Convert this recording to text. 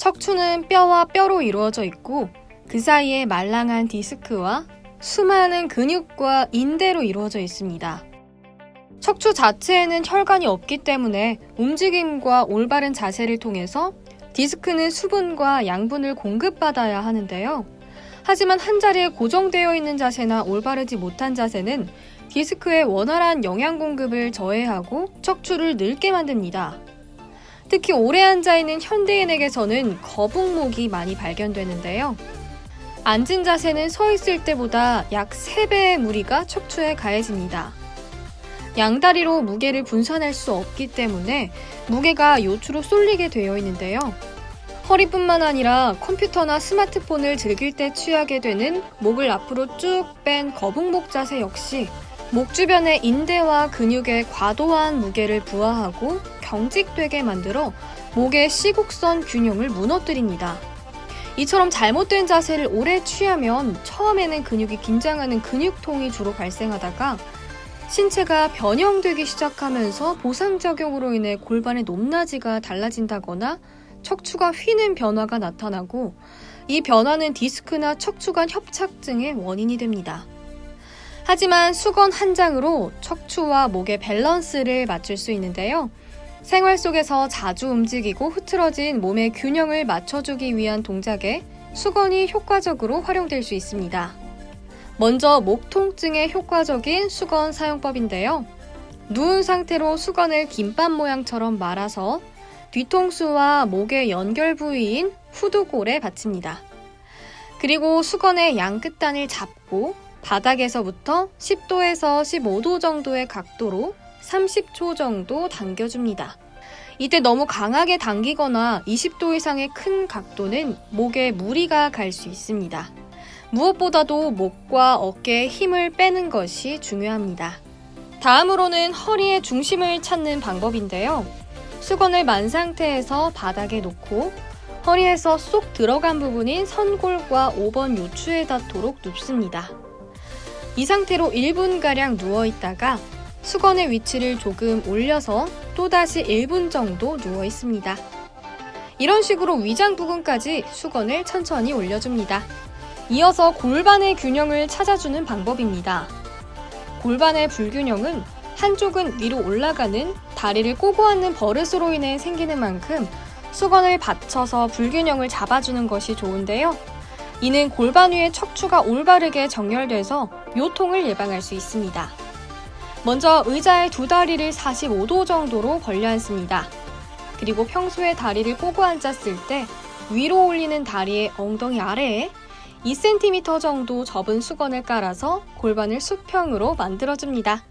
척추는 뼈와 뼈로 이루어져 있고 그 사이에 말랑한 디스크와 수많은 근육과 인대로 이루어져 있습니다. 척추 자체에는 혈관이 없기 때문에 움직임과 올바른 자세를 통해서 디스크는 수분과 양분을 공급받아야 하는데요. 하지만 한 자리에 고정되어 있는 자세나 올바르지 못한 자세는 디스크의 원활한 영양 공급을 저해하고 척추를 늙게 만듭니다. 특히 오래 앉아 있는 현대인에게서는 거북목이 많이 발견되는데요. 앉은 자세는 서 있을 때보다 약 3배의 무리가 척추에 가해집니다. 양다리로 무게를 분산할 수 없기 때문에 무게가 요추로 쏠리게 되어 있는데요. 허리뿐만 아니라 컴퓨터나 스마트폰을 즐길 때 취하게 되는 목을 앞으로 쭉 뺀 거북목 자세 역시 목 주변의 인대와 근육에 과도한 무게를 부하하고 경직되게 만들어 목의 시곡선 균형을 무너뜨립니다. 이처럼 잘못된 자세를 오래 취하면 처음에는 근육이 긴장하는 근육통이 주로 발생하다가 신체가 변형되기 시작하면서 보상작용으로 인해 골반의 높낮이가 달라진다거나 척추가 휘는 변화가 나타나고 이 변화는 디스크나 척추간 협착증의 원인이 됩니다. 하지만 수건 한 장으로 척추와 목의 밸런스를 맞출 수 있는데요. 생활 속에서 자주 움직이고 흐트러진 몸의 균형을 맞춰주기 위한 동작에 수건이 효과적으로 활용될 수 있습니다. 먼저 목 통증에 효과적인 수건 사용법인데요. 누운 상태로 수건을 김밥 모양처럼 말아서 뒤통수와 목의 연결 부위인 후두골에 받칩니다. 그리고 수건의 양 끝단을 잡고 바닥에서부터 10도에서 15도 정도의 각도로 30초 정도 당겨줍니다. 이때 너무 강하게 당기거나 20도 이상의 큰 각도는 목에 무리가 갈 수 있습니다. 무엇보다도 목과 어깨에 힘을 빼는 것이 중요합니다. 다음으로는 허리의 중심을 찾는 방법인데요. 수건을 만 상태에서 바닥에 놓고 허리에서 쏙 들어간 부분인 선골과 5번 요추에 닿도록 눕습니다. 이 상태로 1분가량 누워 있다가 수건의 위치를 조금 올려서 또다시 1분 정도 누워 있습니다. 이런 식으로 위장 부분까지 수건을 천천히 올려줍니다. 이어서 골반의 균형을 찾아주는 방법입니다. 골반의 불균형은 한쪽은 위로 올라가는 다리를 꼬고 앉는 버릇으로 인해 생기는 만큼 수건을 받쳐서 불균형을 잡아주는 것이 좋은데요. 이는 골반 위에 척추가 올바르게 정렬돼서 요통을 예방할 수 있습니다. 먼저 의자의 두 다리를 45도 정도로 벌려 앉습니다. 그리고 평소에 다리를 꼬고 앉았을 때 위로 올리는 다리의 엉덩이 아래에 2cm 정도 접은 수건을 깔아서 골반을 수평으로 만들어줍니다.